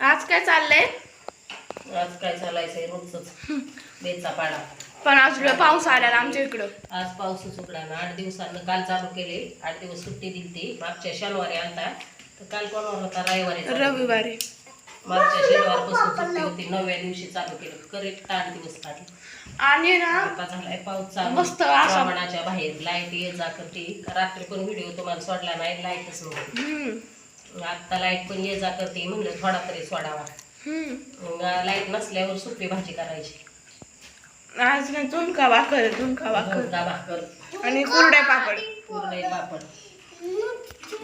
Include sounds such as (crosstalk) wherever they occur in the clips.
आज काय चाललंय? आज काय चालायचंय रोजच बेचा पाडा. पण आज पाऊस आला आमच्या इकडं. आज पाऊसच उघडा ना. आठ दिवसानं काल चालू केले. आठ दिवस सुट्टी दिली ती मागच्या शनिवारी आलता तर काल कोणावर होता? रविवारी. रविवारी. मागच्या शनिवारपासून सुट्टी होती. नवव्या दिवशी चालू केलं. करेक्ट आठ दिवस काढले. आणि ना आता झालाय पाऊस चालू. मस्त असा- बाहेर लाइट ये जा करते. रात्री पण व्हिडिओ तुम्हाला सोडला नाही. लाईटच नव्हती. आता लाइट पण ये जा करते म्हणलं थोडा तरी सोडावा. हम्म. लाइट नसल्यावर सुकी भाजी करायची. आज ना झुणका भाकर झुणका भाकर. झुणका भाकर. आणि कुरड्या पापड. कुरडई पापड.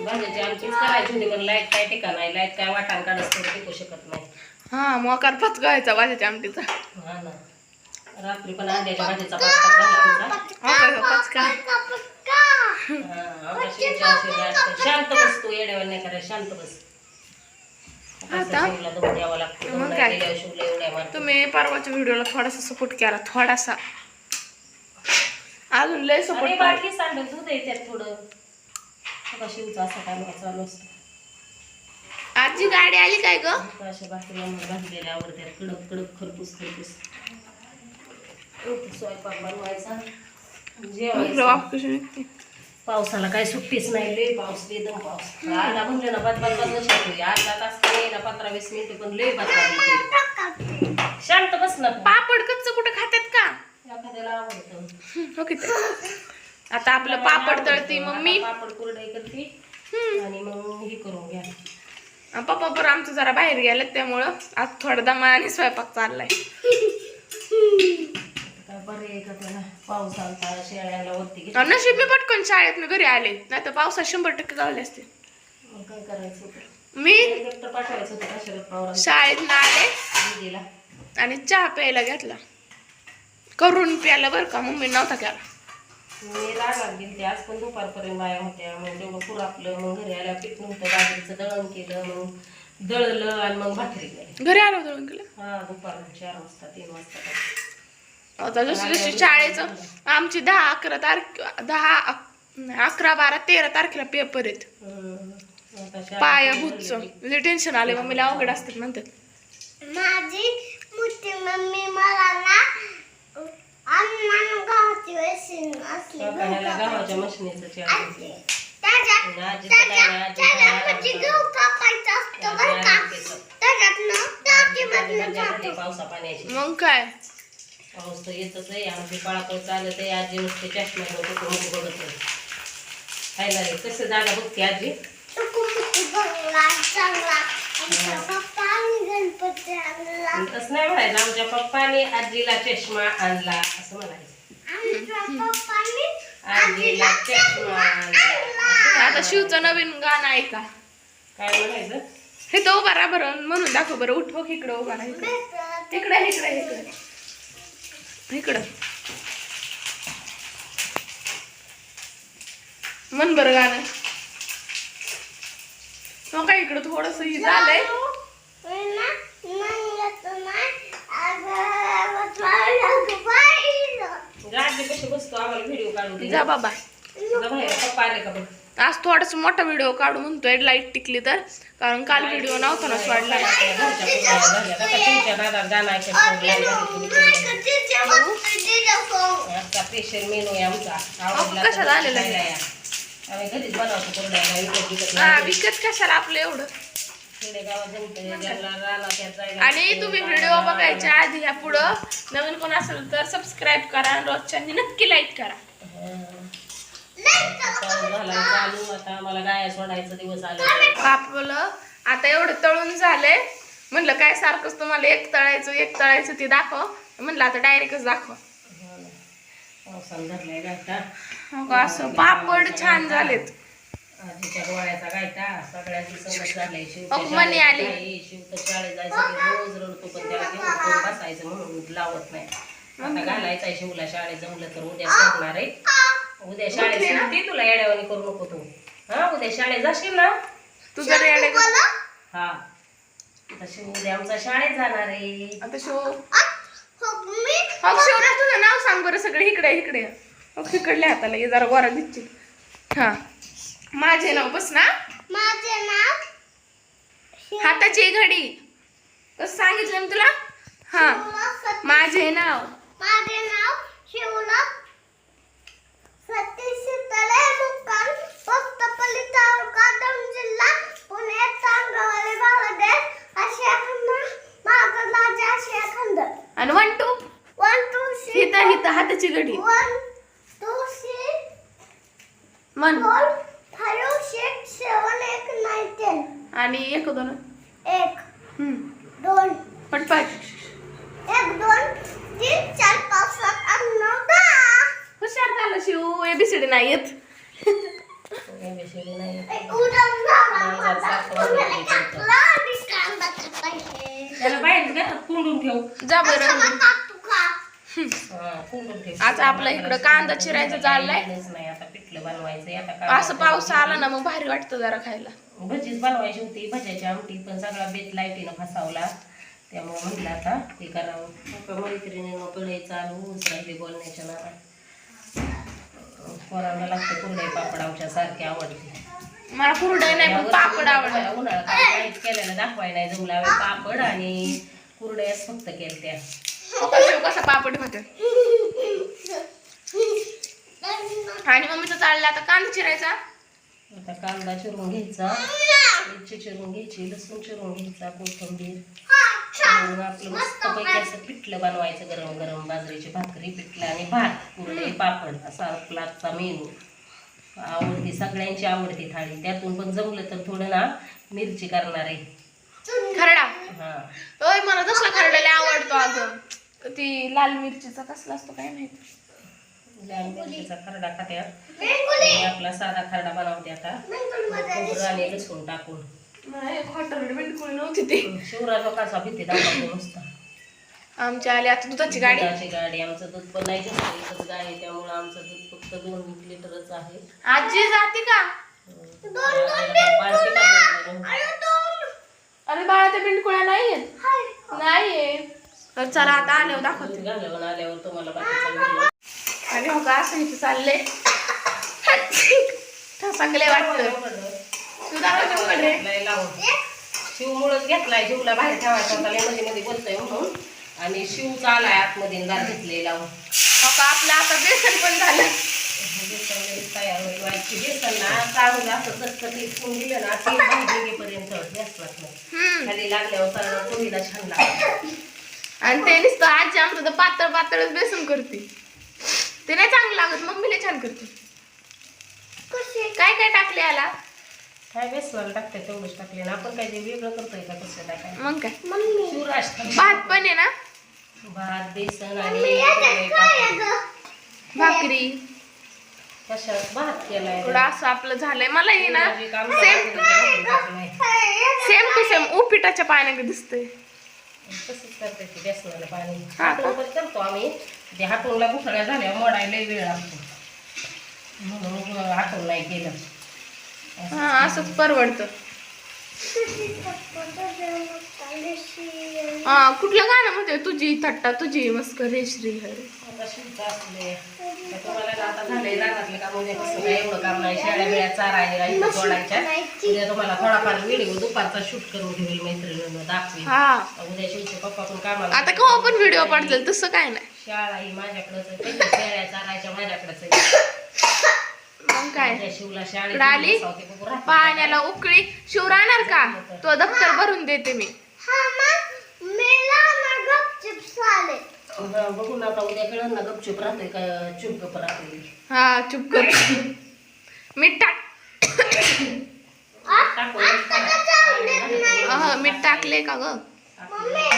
भाज्याची आमचीच करायची होती पण लाइट काय टिका नाही. लाइट काय वाटाण काढत तर टिकू शकत नाही. हा मोकार पचकायचा भाज्याच्या आमटीचा. हा ना. रात्री पण अंड्याच्या भाजीचा पास्ता झाला आमचा. मोकार पचका हा, शांत बस तू येड्यावर नाही शांत बस. आता? मग काय? तुम्ही परवाच्या व्हिडिओला थोडासा सपोर्ट केला थोडासा. अजून लय सपोर्ट बाटली सांडून दूध आहे त्यात थोडं. शिवचा असा काय मला चालू असतो. आजी गाडी आली काय ग? अशा बाटलीला मग घातलेल्या आवडत्यात कडक कडक खरपूस खरपूस. स्वयंपाक बनवायचा. पावसाला काय सुट्टीच नाही लय पाऊस लय दम पाऊस. आला म्हणलं ना बद बद बद बसतोय अर्धा तास नाही ना पंधरा वीस मिनिटं पण लय बदला शांत बस ना. पापड कच्च कुठं खात्यात का? एखाद्याला आवडतं. हो आता आपलं पापड तळती मम्मी. पापड कुरडई करते. आणि मग हे करून घ्या. पप्पा बरं आमचं जरा बाहेर गेलेत त्यामुळं आज थोडा दमा आणि स्वयंपाक चाललाय. (laughs) बरं आहे का त्याला पाऊस आलता शेळ्याला वरती नशीब मी पटकन शाळेत घरी आले. नाही तर पावसात शंभर टक्के गावले असते. मग काय करायचं होतं? मी? हेलिकॉप्टर पाठवायचं होतं का शरद पवारांना? शाळेत आले. दिदीला आणि चहा प्यायला घेतला. करून प्यायला बरं का? मम्मी नव्हता केला. मी आज पण दुपारपर्यंत बाया होत्या. मग तेवढं मग घरी आल्या पीठ नव्हतं बाजरीचं दळण केलं. मग दळलं आणि मग भाकरी केली. घरी आलो होतो गेलं हा दुपार चार वाजता तीन वाजता. आता जशी जशी शाळेचं आमची दहा अकरा तारखे दहा अकरा बारा तेरा तारखेला पेपर आहेत. पायाभूतचं म्हणजे टेन्शन आले मम्मीला अवघड असतात म्हणतात. माझी मोठी मम्मी मला ना गावाच्या मशनीचं पाण्याची मग काय? पाऊस तर येतच आहे आमची पळापळ चालत आहे. आजी नुसते चष्मा कुठं मध्ये बघत नाही. ना रे कसं जागा बघते आजी? तसं नाही म्हणायचं आमच्या पप्पाने आजीला चष्मा आणला असं म्हणायचं. आजीला चष्मा आणला. आता शिवचं नवीन गाणं ऐका काय म्हणायचं? हे उभा राहा बरं म्हणून दाखव बरं. उठ इकडं उभा राहा इकडं. इकडं इकडं इकडं. इकडं. मन बरं गाणं. काय इकडं थोडस हे झालंय. जा बाबा. जा बाहेर पप्पा आले का बघ? आज थोडासा मोठा व्हिडिओ काढू म्हणतोय लाइट टिकली तर. कारण काल व्हिडिओ नव्हता ना सोडला कशाला आलेला विकत हा कशाला आपलं एवढं? आणि तुम्ही व्हिडिओ बघायच्या आधी ह्या पुढं. नवीन कोण असेल तर सबस्क्राईब करा आणि रोजच्या नक्की लाईक करा. चालू आता आम्हाला गाया सोडायचा दिवस आले. आपलं आता एवढं तळून झालंय. म्हणलं काय सारखंच तुम्हाला एक तळायचं एक तळायचं ते दाखव. म्हणलं आता डायरेक्टच दाखव. असं पापड छान झालेत. मनी आली. रोज रडतो पण त्याला घेऊन बसायचं म्हणून लावत नाही. आता घालायचा शिवला शाळेत जमलं तर उद्या सोडणार आहे. उद्या शाळेत सुट्टी तुला येड्यावानी करू नको तू. हा उद्या शाळेत जाशील ना? तू जर येडे हा. आता शिव उद्या आमचा शाळेत जाणार आहे. आता शो हो शिवराज तुझं नाव सांग बरं सगळे. इकडे इकडे. हो इकडल्या हाताला ये जरा गोरा दिसतील हा. माझे नाव बस ना. माझे नाव हाताची घडी. कसं सांगितलं मी तुला? हा. शिवला सत- माझे नाव. माझे नाव शिवला आणि वन टू वन टू हिथं हिथं हाताची घडी. वन टू मन four five six seven eight nine ten आणि एक दोन. एक. दोन. पटपट एक दोन. तीन चार पाच सात आठ नऊ दहा हुशार झालं शिव एबीसीडी नाही येत एबीसीडी नाही. त्याला बाहेर कोंडून ठेव. जा बरं. तू. हा, आज आपलं इकडं कांदा चिरायचं चाललंय. काहीच नाही आता पिठलं बनवायचं आता कांदा असं पाऊस आला ना मग भारी वाटतं जरा खायला. भजीच बनवायची होती भज्याची आमटी पण सगळा बेत लाईटीनं फसावला. त्यामुळे म्हटलं आता हे करावं. मग मैत्रिणीनं कढई चालू बोलण्याच्या नावात पोरांना लागते कुरडई पापड आमच्या सारखे आवडते. मला कुरडई नाही पण पापड आवडत उन्हाळा काहीच केलेलं दाखवाय नाही जमला. पापड आणि कुरडयाच फक्त केलत्या. शिव कसा पापड खाते आणि मम्मीचं चाललं आता कांदा चिरायचा. आता कांदा चिरून घ्यायचा. मिरची चिरून घ्यायची लसूण चिरून घ्यायचा कोथिंबीर. मग आपलं मस्त पैकी असं पिठलं बनवायचं गरम गरम बाजरीची भाकरी पिठलं आणि भात कुरडे पापड असा आपला आजचा मेनू. आवडती सगळ्यांची आवडती थाळी. त्यातून पण जमलं तर थोडं ना मिरची करणार आहे. खरडा? हा. ओय मला तसला खरडाला आवडतो अगं. ती लाल मिरचीचा कसला असतो काय माहिती? लाल मिरचीचा खरडा खात्या आपला साधा खरडा बनवते आता. खोबरं आणि लसूण टाकून. मला एक हॉटेल बिलकुल नव्हती ती. शिवराज कसा भीती दाखवतो नुसता. आमच्या आली आता दुधाची गाडी. दुधाची गाडी आमचं दूध पण नाही एकच गाय आहे त्यामुळं आमचं दूध फक्त दोन लिटरच आहे. आजी जाते का? पार्टी अरे दोन. अरे बाळा त्या बिंडकुळ्या नाही येत हाय. नाही तर चला आता आल्यावर दाखवते. दूध घालवून आल्यावर तुम्हाला बाकीचा आणि हो का असं इथे चालले चांगले वाटतं. लावून. शिव मुळच घेतलाय शिवला बाहेर ठेवायचा होता लयमध्ये मध्ये बोलतोय म्हणून. आणि शिवचा आलाय आतमध्ये दार घेतले लावून. का आपलं आता बेसन पण झालं. बेसन तयार होईल व्हायची बेसन ना असं ठेवून दिलं ना ते खाली लागल्यावर पोळीला छान लागतं. आणि ते नुसतं आजी आमचं तर पातळ पातळच बेसन करते. ते नाही चांगलं लागत मम्मी लय छान करते? काय काय टाकले याला? काय बेसनाला टाकते तेवढंच टाकले ना. आपण काय ते वेगळं करतोय का कसं टाकाय मग काय? शिवराज भात पण आहे ना? भात बेसन आणि? भाकरी. कशात? भात केलाय थोडं असं आपलं झालंय. मला हे ना शिवराजी सेम. सेम टू सेम उपिटाच्या पाण्याकडे दिसतंय. तसंच करते ते बेसनाला पाणी. हा का? हाटून पण करतो आम्ही. ते हाटूनला गुठळ्या झाल्या मोडायला वेळ लागतो. म्हणून हाटून नाही केलं. हा असंच परवडतं. (laughs) हा कुठलं गाणं म्हणते तुझी थट्टा तुझी मस्करी श्री हरी आता शिवचं असले. तर तुम्हाला ना आता झालंय रानातलं काम उद्या कसं काय एवढं काम नाही शेळ्या बिळ्या चारायला इथं सोडायच्या उद्या तुम्हाला थोडाफार व्हिडिओ दुपारचा शूट करून ठेवेल मैत्रिणीनं दाखवेल हा. उद्या शिवचे पप्पा पण कामाला आता केव्हा पण व्हिडिओ पडतील तसं काय नाही. शाळा ही माझ्याकडेच आहे त्यांच्या शेळ्या चारायच्या माझ्याकडेच आहे. मग काय? इकडं आली. पाण्याला उकळी. शिव राहणार का? तो दप्तर भरून देते मी. हा हा, बघू ना आता उद्या कळलं ना गपचूप राहतोय का चुप गप राहतोय. हा चुप कर. मीठ टाक. अह, मीठ टाकले का ग? मम्मी?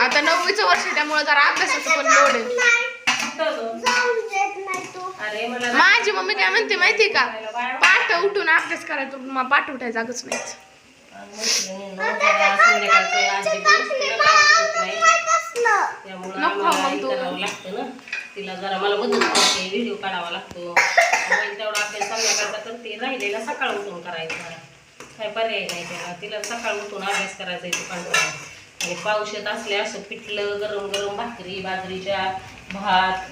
आता नववीचं वर्ष आहे, त्यामुळे जरा अभ्यासाचं पण लोड आहे नाही कुठं गं? जाऊन देत नाही तू अरे मला माझी मम्मी काय म्हणते माहितीये का? पाठ उठून अभ्यास करायचो मग पाठ उठायला जागच नाही. तिला त्यामुळं नको मग तू. लागतं ना तिला जरा मला मदत करते व्हिडिओ काढावा लागतो. तेवढा अभ्यास संध्याकाळचा करते राहिलेला सकाळ उठून करायचा काय पर्याय नाही त्याला. तिला सकाळ उठून अभ्यास करायचा आहे कंटाळा आणि पाऊस येत असले असं पिठलं गरम गरम भाकरी बाजरीच्या भात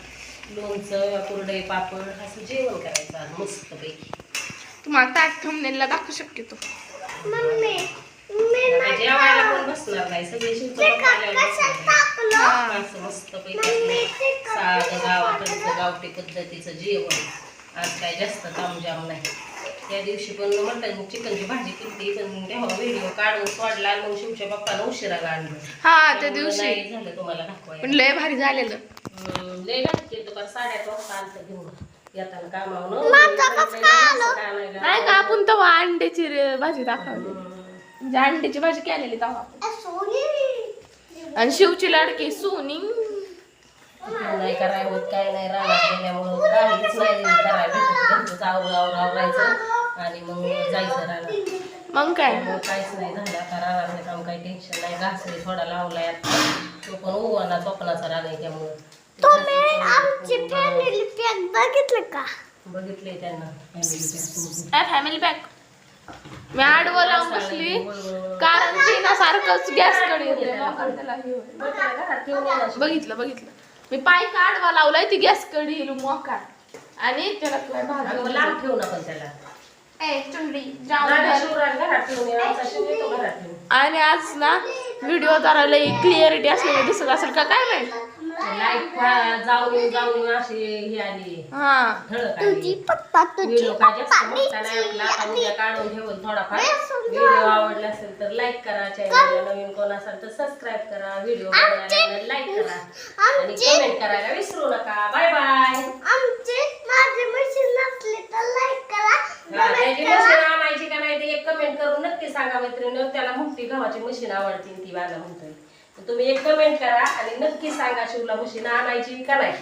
लोणचं कुरडई पापड असं जेवण करायचं मस्तपैकी. तुम्हाला ताट थंबनेलला दाखवू आता जेवायला पण बसणार नाही सगळे शिवचं चिकन पप्पा आल्यावर कशात बसणार. टाकलं. असं मस्त मम्मी पैकी चिकन साधं गावाकडचं गावठी पद्धतीचं जेवण. आज काय जास्त तामजाम नाही. त्या दिवशी पण मटन चिकनची भाजी केली पण तेव्हा व्हिडिओ काढून सोडला आणि मग शिवच्या पप्पाला उशिरा काढलं हा त्या दिवशी. झालं तुम्हाला दाखवायला. पण लय भारी झालेलं. लय लागते दुपार साड्यात वाजता घेऊन. येताना कामावून माझं कसं काय आलं? नाही का आपण तेव्हा अंड्याची भाजी दाखवली. म्हणजे अंड्याची भाजी केलेली तेव्हा. आणि शिवची लाडकी सोनी. नाही कराय होत काय नाही राहणार गेल्यामुळं काहीच नाही घरचंच आवर आवर आवरायचं आणि मग जायचं राहणार मग काय? त्यामुळे काहीच नाही झालं आता राहणार काम काही टेन्शन नाही. घासरी थोडा लावलाय तो पण उगवाना चोपणाचा राहणार त्यामुळं. तुम्ही आमची फॅमिली पॅक बघितलं का बघितले त्यांना काय फॅमिली पॅक मी आडवं लावून बसली कारण ती ना सारखंच गॅसकडे हे. बघितलं बघितलं. मी पाय का आडवा लावलाय ती गॅसकडे येईल मोकार. आणि त्याला लांब ठेवून आपण त्याला आणि आज ना व्हिडिओ जरा लई क्लिअरिटी असलेली दिसत असेल का? काय माहीत? लाइट जाऊन जाऊन अशी ही आली. हा. ठळक तुझी पप्पा तुझी व्हिडिओ काय जास्त पप्पा मोठा नाही आपला. आता आणि उद्या काढून ठेवून थोडाफार. व्हिडिओ आवडला असेल तर लाईक करा. चॅनलला नवीन कोण असाल तर सबस्क्राईब करा. व्हिडिओ लाईक करा. आणि आमची- कमेंट करायला विसरू नका. बाय बाय आमची माझी मशीन नसली तर लाईक करा त्याची मशीन आणायची का नाही ते एक कमेंट करून नक्की सांगा मैत्रिणी. त्याला मोठी गव्हाची मशीन आवडते. ती मला म्हणतोय. तुम्ही एक कमेंट करा आणि नक्की सांगा शिवला मशीन आणायची का नाही.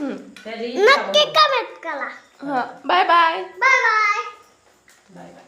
हम्म. त्याची इच्छा नक्की म्हणून. कमेंट करा. हा bye bye bye bye bye bye